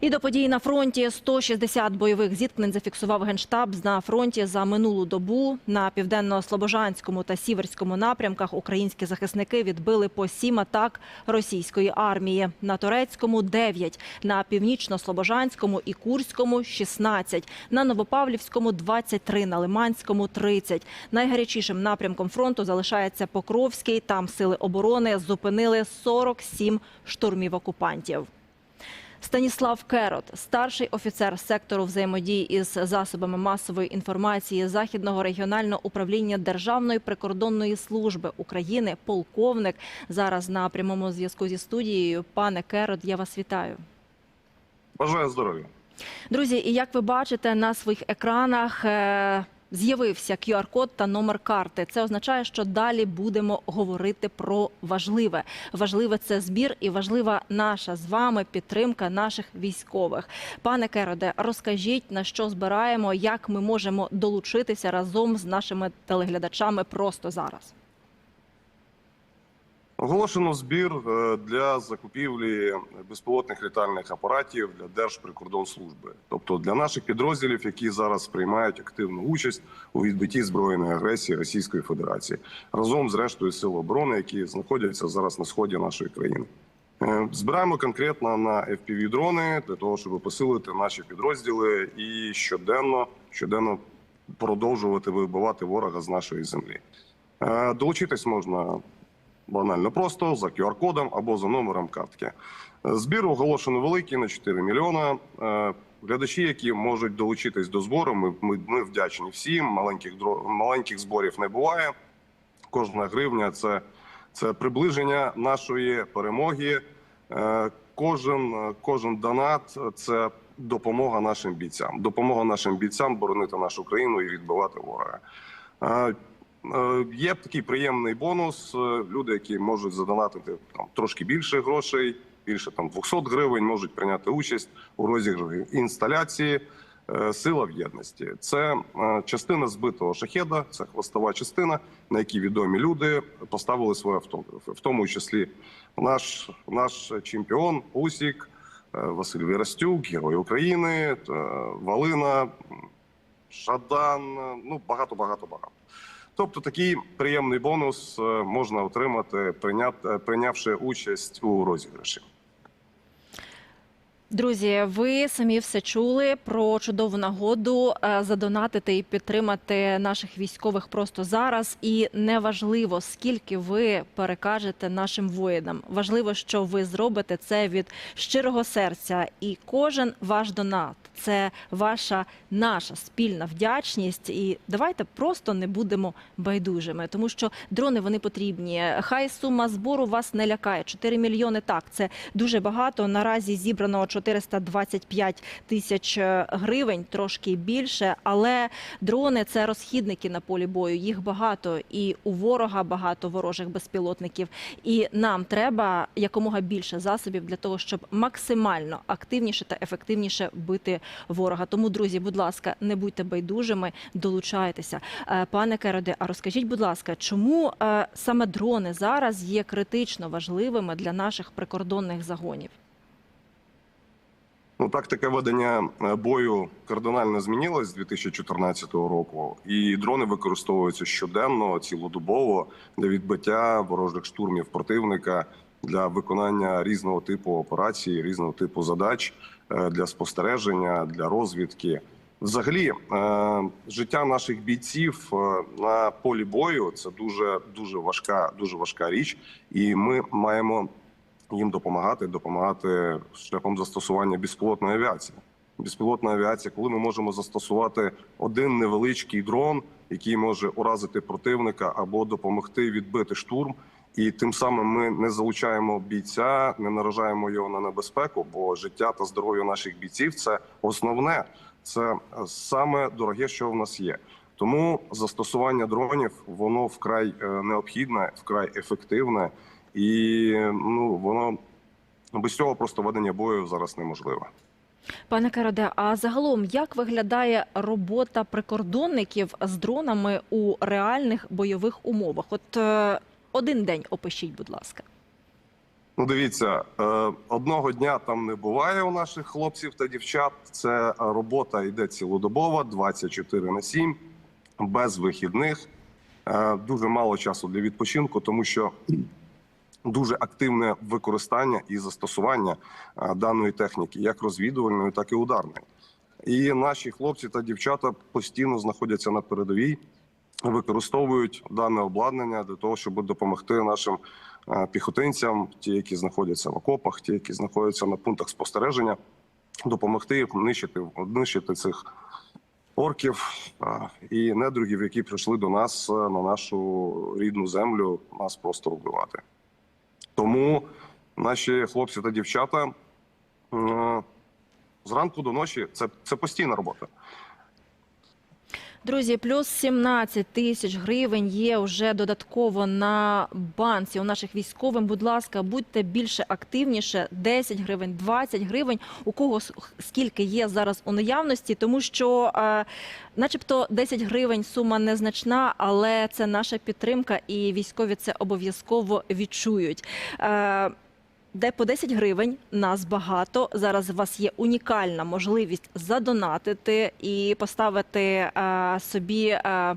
І до подій на фронті 160 бойових зіткнень зафіксував генштаб на фронті за минулу добу. На південно-слобожанському та сіверському напрямках українські захисники відбили по сім атак російської армії. На турецькому 9, на північно-слобожанському і курському 16, на новопавлівському 23, на лиманському 30. Найгарячішим напрямком фронту залишається Покровський. Там сили оборони зупинили 47 штурмів окупантів. Станіслав Керот, старший офіцер сектору взаємодії із засобами масової інформації Західного регіонального управління Державної прикордонної служби України, полковник. Зараз на прямому зв'язку зі студією. Пане Керот, я вас вітаю. Бажаю здоров'я. Друзі, і як ви бачите на своїх екранах. З'явився QR-код та номер карти. Це означає, що далі будемо говорити про важливе. Важливе це збір і важлива наша з вами підтримка наших військових. Пане Кероде, розкажіть на що збираємо, як ми можемо долучитися разом з нашими телеглядачами просто зараз. Оголошено збір е, для закупівлі безпілотних літальних апаратів для Держприкордонслужби, тобто для наших підрозділів, які зараз приймають активну участь у відбитті збройної агресії Російської Федерації, разом з рештою сил оборони, які знаходяться зараз на сході нашої країни. Е, Збираємо конкретно на fpv дрони для того, щоб посилити наші підрозділи і щоденно, щоденно продовжувати вибивати ворога з нашої землі. Е, Долучитись можна банально просто за QR-кодом або за номером картки. Збір оголошено великий на 4 мільйона. Е, Глядачі, які можуть долучитись до збору, ми, ми, ми вдячні всім. Маленьких маленьких зборів не буває. Кожна гривня це, це приближення нашої перемоги. Е, Кожен, е, кожен донат це допомога нашим бійцям. Допомога нашим бійцям боронити нашу країну і відбивати ворога. Е, Є такий приємний бонус. Е, Люди, які можуть задонатити там трошки більше грошей, більше там 200 гривень, можуть прийняти участь у розіграші інсталяції. е, Сила в єдності це частина збитого шахеда, це хвостова частина, на якій відомі люди поставили свої автографи, в тому числі наш наш чемпіон Усік, Василь Вірастюк, Герой України, Валина, Шадан. Ну багато, багато, багато. Тобто такий приємний бонус е, можна отримати, прийняти, прийнявши участь у розіграші. Друзі, ви самі все чули про чудову нагоду е, задонатити і підтримати наших військових просто зараз. І неважливо, скільки ви перекажете нашим воїнам. Важливо, що ви зробите це від щирого серця, і кожен ваш донат це ваша наша спільна вдячність. І давайте просто не будемо байдужими, тому що дрони вони потрібні. Хай сума збору вас не лякає. 4 мільйони так, це дуже багато. Наразі зібрано 425 тисяч е, гривень, трошки більше. Але дрони це розхідники на полі бою. Їх багато, і у ворога багато ворожих безпілотників. І нам треба якомога більше засобів для того, щоб максимально активніше та ефективніше бити ворога. Тому, друзі, будь ласка, не будьте байдужими, долучайтеся. Е, Пане Кероде, а розкажіть, будь ласка, чому е, саме дрони зараз є критично важливими для наших прикордонних загонів? Ну, тактика ведення е, бою кардинально змінилась з 2014 року, і дрони використовуються щоденно, цілодобово для відбиття ворожих штурмів противника для виконання різного типу операцій, різного типу задач е, для спостереження, для розвідки. Взагалі, е, життя наших бійців на полі бою це дуже дуже важка, дуже важка річ, і ми маємо їм допомагати, допомагати шляхом застосування безпілотної авіації. Безпілотна авіація, коли ми можемо застосувати один невеличкий дрон, який може уразити противника або допомогти відбити штурм, і тим самим ми не залучаємо бійця, не наражаємо його на небезпеку, бо життя та здоров'я наших бійців це основне, це саме дороге, що в нас є. Тому застосування дронів воно вкрай е, необхідне, вкрай ефективне, і ну воно без цього просто ведення бою зараз неможливе. Пане Караде, а загалом як виглядає робота прикордонників з дронами у реальних бойових умовах? От е, один день опишіть, будь ласка. Ну, дивіться, е, одного дня там не буває у наших хлопців та дівчат. Це робота йде цілодобова, 24 на 7, без вихідних. Е, Дуже мало часу для відпочинку, тому що дуже активне використання і застосування е, даної техніки, як розвідувальної, так і ударної. І наші хлопці та дівчата постійно знаходяться на передовій, використовують дане обладнання для того, щоб допомогти нашим е, піхотинцям, ті, які знаходяться в окопах, ті, які знаходяться на пунктах спостереження, допомогти нищити, нищити цих орків е, і недругів, які прийшли до нас на нашу рідну землю, нас просто вбивати. Тому наші хлопці та дівчата е, зранку до ночі це, це постійна робота. Друзі, плюс 17 тисяч гривень є вже додатково на банці у наших військових. Будь ласка, будьте більше активніше. 10 гривень, 20 гривень. У кого скільки є зараз у наявності, тому що, е, начебто, 10 гривень сума незначна, але це наша підтримка, і військові це обов'язково відчують. Е, де по 10 гривень нас багато. Зараз у вас є унікальна можливість задонатити і поставити е, собі, е,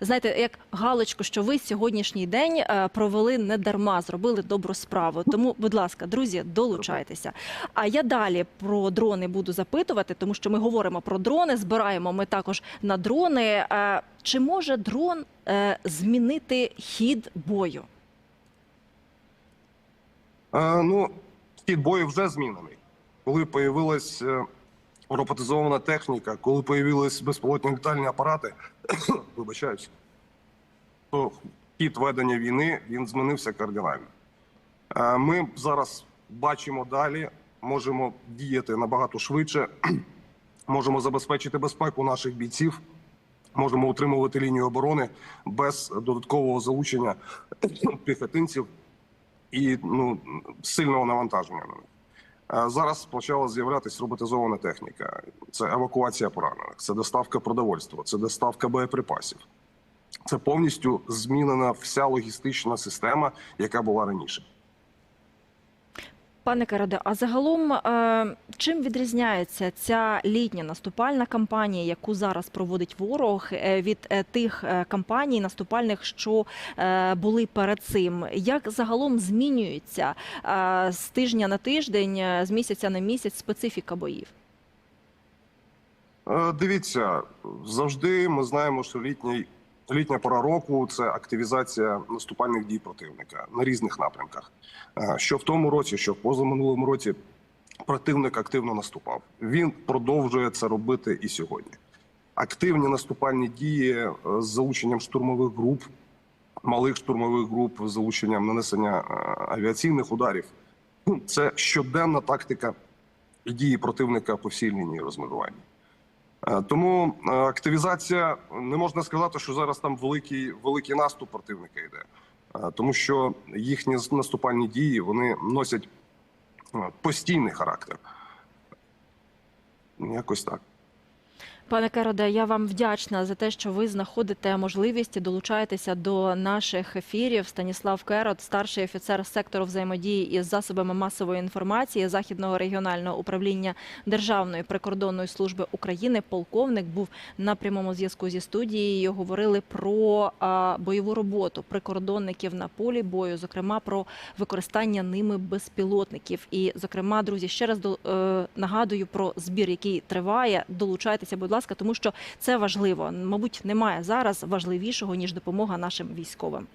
знаєте, як галочку, що ви сьогоднішній день е, провели не дарма, зробили добру справу. Тому, будь ласка, друзі, долучайтеся. А я далі про дрони буду запитувати, тому що ми говоримо про дрони, збираємо ми також на дрони. Е, чи може дрон е, змінити хід бою? Е, ну, хід бою вже змінений. Коли появилась е, роботизована техніка, коли появились безпілотні літальні апарати, вибачаюсь, то хід ведення війни він змінився кардинально. Е, ми зараз бачимо далі, можемо діяти набагато швидше, можемо забезпечити безпеку наших бійців, можемо утримувати лінію оборони без додаткового залучення піхотинців і ну, сильного навантаження на них. Зараз почала з'являтися роботизована техніка. Це евакуація поранених, це доставка продовольства, це доставка боєприпасів. Це повністю змінена вся логістична система, яка була раніше. Пане Караде, а загалом е, чим відрізняється ця літня наступальна кампанія, яку зараз проводить ворог, е, від е, тих кампаній наступальних, що були перед цим? Як загалом змінюється з тижня на тиждень, з місяця на місяць специфіка боїв? Дивіться, завжди ми знаємо, що літній, літня пора року це активізація наступальних дій противника на різних напрямках. Е, Що в тому році, що в позаминулому році противник активно наступав. Він продовжує це робити і сьогодні. Активні наступальні дії е, з залученням штурмових груп, малих штурмових груп, з залученням нанесення е, авіаційних ударів. Це щоденна тактика дії противника по всій лінії розмежування. Е, Тому е, активізація не можна сказати, що зараз там великий великий наступ противника йде, Е, тому що їхні наступальні дії вони носять постійний характер. Якось так. Пане Караде, я вам вдячна за те, що ви знаходите можливість і долучаєтеся до наших ефірів. Станіслав Керот, старший офіцер сектору взаємодії із засобами масової інформації Західного регіонального управління Державної прикордонної служби України. Полковник був на прямому зв'язку зі студією. Говорили про бойову роботу прикордонників на полі бою, зокрема про використання ними безпілотників. І, зокрема, друзі, ще раз до- е, нагадую про збір, який триває. Долучайтеся, будь ласка, тому що це важливо. Мабуть, немає зараз важливішого ніж допомога нашим військовим.